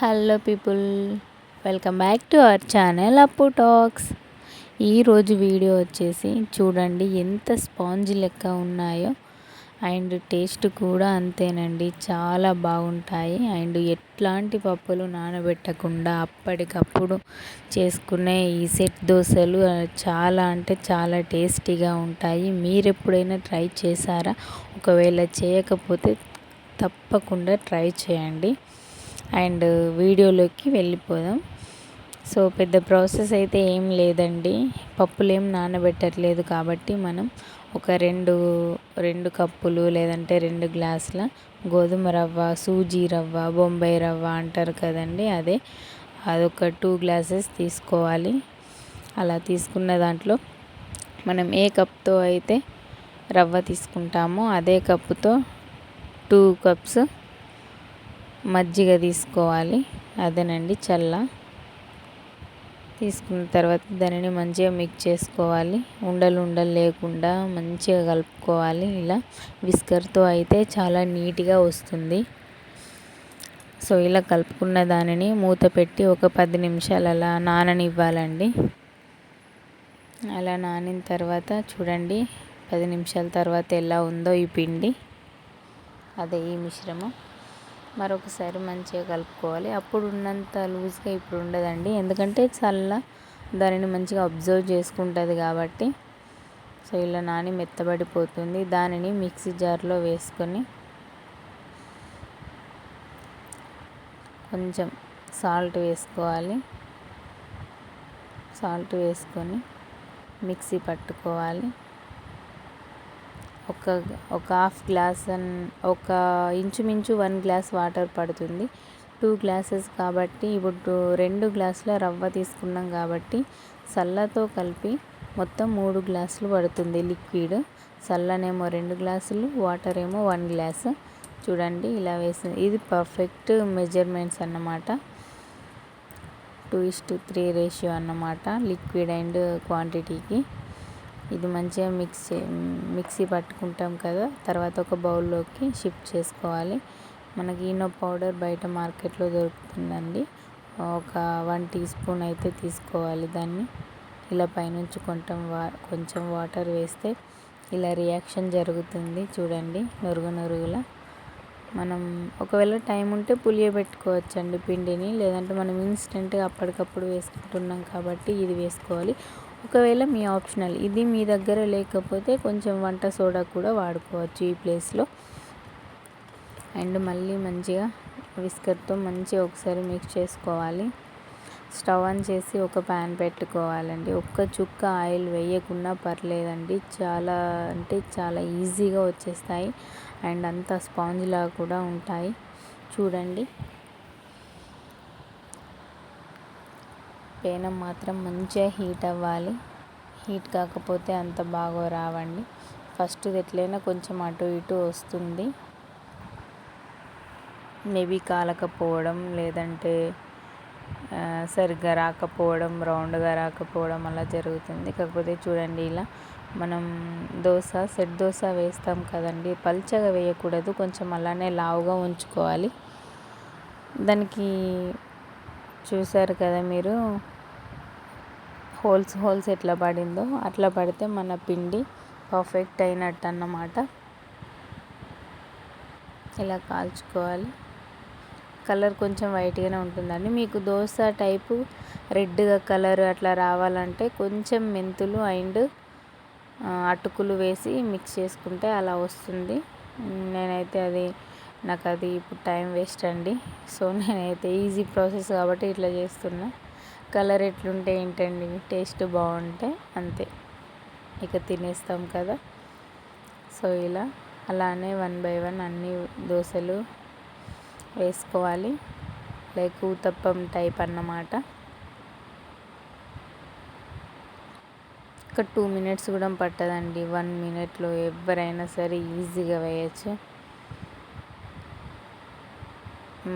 Hello people welcome back to our channel Appu talks. ఈరోజు video వచ్చేసి చూడండి ఎంత స్పాంజ్ లెక్క ఉన్నాయో. అండ్ టేస్ట్ కూడా అంతేనండి చాలా బాగుంటాయి. అండ్ ఎట్లాంటి పప్పులు నానబెట్టకుండా అప్పటికప్పుడు చేసుకునే ఈ సెట్ దోశలు చాలా అంటే చాలా టేస్టీగా ఉంటాయి. మీరు ఎప్పుడైనా ట్రై చేశారా? ఒకవేళ చేయకపోతే తప్పకుండా ట్రై చేయండి. అండ్ వీడియోలోకి వెళ్ళిపోదాం. సో పెద్ద ప్రాసెస్ అయితే ఏం లేదండి. పప్పులు ఏం నానబెట్టట్లేదు కాబట్టి మనం ఒక రెండు రెండు కప్పులు లేదంటే రెండు గ్లాసుల గోధుమ రవ్వ సూజీ రవ్వ బొంబాయి రవ్వ అంటారు కదండి అదే. అదొక టూ గ్లాసెస్ తీసుకోవాలి. అలా తీసుకున్న దాంట్లో మనం ఏ కప్తో అయితే రవ్వ తీసుకుంటామో అదే కప్పుతో టూ కప్స్ మజ్జిగ తీసుకోవాలి. అదేనండి చల్ల. తీసుకున్న తర్వాత దానిని మంచిగా మిక్స్ చేసుకోవాలి. ఉండలు ఉండలు లేకుండా మంచిగా కలుపుకోవాలి. ఇలా విస్కర్తో అయితే చాలా నీట్గా వస్తుంది. సో ఇలా కలుపుకున్న దానిని మూత పెట్టి ఒక పది నిమిషాలు అలా నాననివ్వాలండి. అలా నానిన తర్వాత చూడండి పది నిమిషాల తర్వాత ఎలా ఉందో ఈ పిండి. అదే ఈ మిశ్రమం. మరొకసారి మంచిగా కలుపుకోవాలి. అప్పుడు ఉన్నంత లూజ్గా ఇప్పుడు ఉండదండి. ఎందుకంటే చల్ల దానిని మంచిగా అబ్జర్వ్ చేసుకుంటుంది కాబట్టి. సో ఇలా నాని మెత్తబడిపోతుంది. దానిని మిక్సీ జార్లో వేసుకొని కొంచెం సాల్ట్ వేసుకోవాలి. సాల్ట్ వేసుకొని మిక్సీ పట్టుకోవాలి. ఒక ఒక హాఫ్ గ్లాస్ ఒక ఇంచుమించు వన్ గ్లాస్ వాటర్ పడుతుంది. టూ గ్లాసెస్ కాబట్టి ఇప్పుడు రెండు గ్లాసుల రవ్వ తీసుకున్నాం కాబట్టి సల్లతో కలిపి మొత్తం మూడు గ్లాసులు పడుతుంది లిక్విడ్ సల్లనేమో రెండు గ్లాసులు వాటర్ ఏమో వన్ గ్లాస్ చూడండి ఇలా వేసింది ఇది పర్ఫెక్ట్ మెజర్మెంట్స్ అన్నమాట. Two is to three ratio అన్నమాట లిక్విడ్ అండ్ క్వాంటిటీకి ఇది మంచిగా మిక్స్ మిక్సీ పట్టుకుంటాం కదా తర్వాత ఒక బౌల్లోకి షిఫ్ట్ చేసుకోవాలి. మనకి ఈనో పౌడర్ బయట మార్కెట్లో దొరుకుతుందండి. ఒక వన్ టీ స్పూన్ అయితే తీసుకోవాలి దాన్ని. ఇలా పైనుంచి కొంచెం వా కొంచెం వాటర్ వేస్తే ఇలా రియాక్షన్ జరుగుతుంది చూడండి నురుగు నురుగులా. మనం ఒకవేళ టైం ఉంటే పులియబెట్టుకోవచ్చండి పిండిని లేదంటే మనం ఇన్స్టెంట్గా అప్పటికప్పుడు వేసుకుంటున్నాం కాబట్టి ఇది వేసుకోవాలి. ఒకవేళ మీ ఆప్షనల్ ఇది మీ దగ్గర లేకపోతే కొంచెం వంట సోడా కూడా వాడుకోవచ్చు ఈ ప్లేస్లో. అండ్ మళ్ళీ మంచిగా విస్కర్తో మంచిగా ఒకసారి మిక్స్ చేసుకోవాలి. స్టవ్ ఆన్ చేసి ఒక ప్యాన్ పెట్టుకోవాలండి. ఒక్క చుక్క ఆయిల్ వేయకుండా పర్లేదండి. చాలా అంటే చాలా ఈజీగా వచ్చేస్తాయి. అండ్ అంత స్పాంజ్లా కూడా ఉంటాయి. చూడండి. పేనం మాత్రం మంచిగా హీట్ అవ్వాలి. హీట్ కాకపోతే అంత బాగా రావండి. ఫస్ట్ ఎట్లయినా కొంచెం అటు ఇటు వస్తుంది. మేబీ కాలకపోవడం లేదంటే సరిగ్గా రాకపోవడం రౌండ్గా రాకపోవడం అలా జరుగుతుంది. కాకపోతే చూడండి ఇలా మనం దోశ సెట్ దోశ వేస్తాం కదండి. పల్చగా వేయకూడదు. కొంచెం అలానే లావుగా ఉంచుకోవాలి. దానికి చూసారు కదా మీరు? హోల్స్ హోల్స్ ఎట్లా పడిందో అట్లా పడితే మన పిండి పర్ఫెక్ట్ అయినట్టు అన్నమాట ఇలా కాల్చుకోవాలి. కలర్ కొంచెం వైట్గానే ఉంటుందండి. మీకు దోశ టైపు రెడ్గా కలర్ అట్లా రావాలంటే కొంచెం మెంతులు అండ్ అటుకులు వేసి మిక్స్ చేసుకుంటే అలా వస్తుంది. నేనైతే అది నాకు అది ఇప్పుడు టైం వేస్ట్ అండి. సో నేనైతే ఈజీ ప్రాసెస్ కాబట్టి ఇట్లా చేస్తున్నా. కలర్ ఎట్లుంటే ఏంటండి టేస్ట్ బాగుంటే అంతే. ఇక తినేస్తాం కదా. సో ఇలా అలానే వన్ బై వన్ అన్ని దోశలు వేసుకోవాలి. లైక్ ఊతప్పం టైప్ అన్నమాట. ఒక టూ మినిట్స్ కూడా పట్టదండి. వన్ మినిట్లో ఎవరైనా సరే ఈజీగా వేయచ్చు.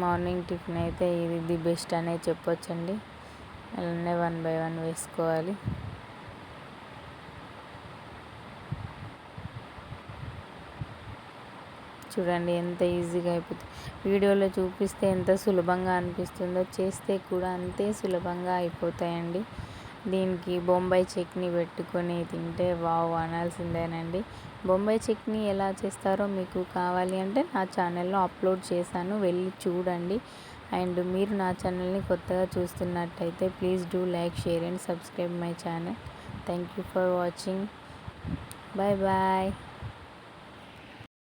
మార్నింగ్ టిఫిన్ అయితే ఇది ది బెస్ట్ అనే చెప్పొచ్చండి. అలానే వన్ బై వన్ వేసుకోవాలి. చూడండి ఎంత ఈజీగా అయిపోతుంది వీడియోలో చూపిస్తే ఎంత సులభంగా అనిపిస్తుందో చేస్తే కూడా అంతే సులభంగా అయిపోతాయండి. దీనికి బొంబాయి చట్నీ పెట్టుకొని తింటే వావ్ అనాల్సిందేనండి. బొంబాయి చట్నీ ఎలా చేస్తారో మీకు కావాలి అంటే నా ఛానల్లో అప్లోడ్ చేశాను వెళ్ళి చూడండి. అండ్ మీరు నా ఛానల్ని కొత్తగా చూస్తున్నట్టయితే please do like share and subscribe my channel. Thank you for watching. Bye bye.